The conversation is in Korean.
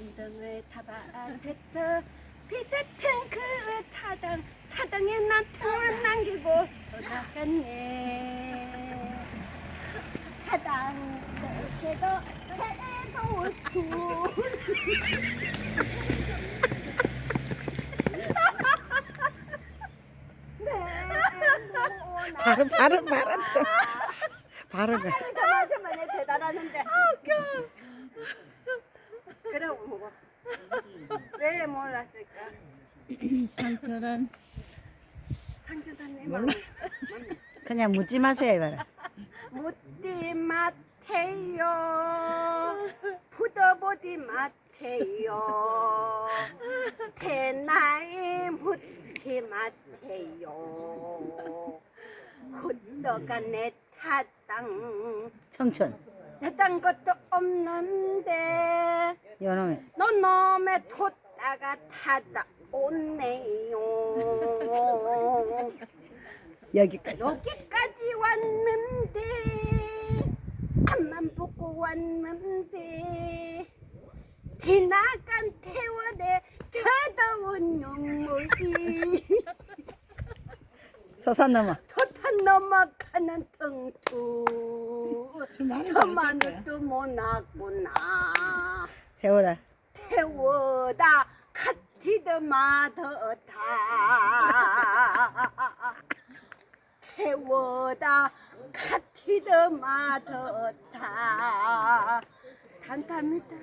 운동을 타바 테터 피tat은 그 타당 타당에 나트만 남기고 돌아갔네. 타당 새도 새도 두 발음 발음 발음 좀. 발음을. 하자마자 내 대단하는데. 아 웃겨 그러고 뭐고 왜 몰랐을까? 상처는 창조단님 몰라. 그냥 묻지 마세요 이봐라. 묻지 마세요. 푸더보디 마세요. 대나이 묻지 마세요. 훗더가 내 타당. 청춘. 대단 것도 없는데 요놈의 너 놈의 뒀다가 타다. 오네요. 여기까지. 여기까지 왔는데 앞만 보고 왔는데 지나간 태원에 차가운 눈물이. 서산 넘어. 토탄 넘어 가는 텅투 좀 많이 저만도 못하구나 세월아. 태워다 카티드 마더다 태워다 카티드 마더다 단타미다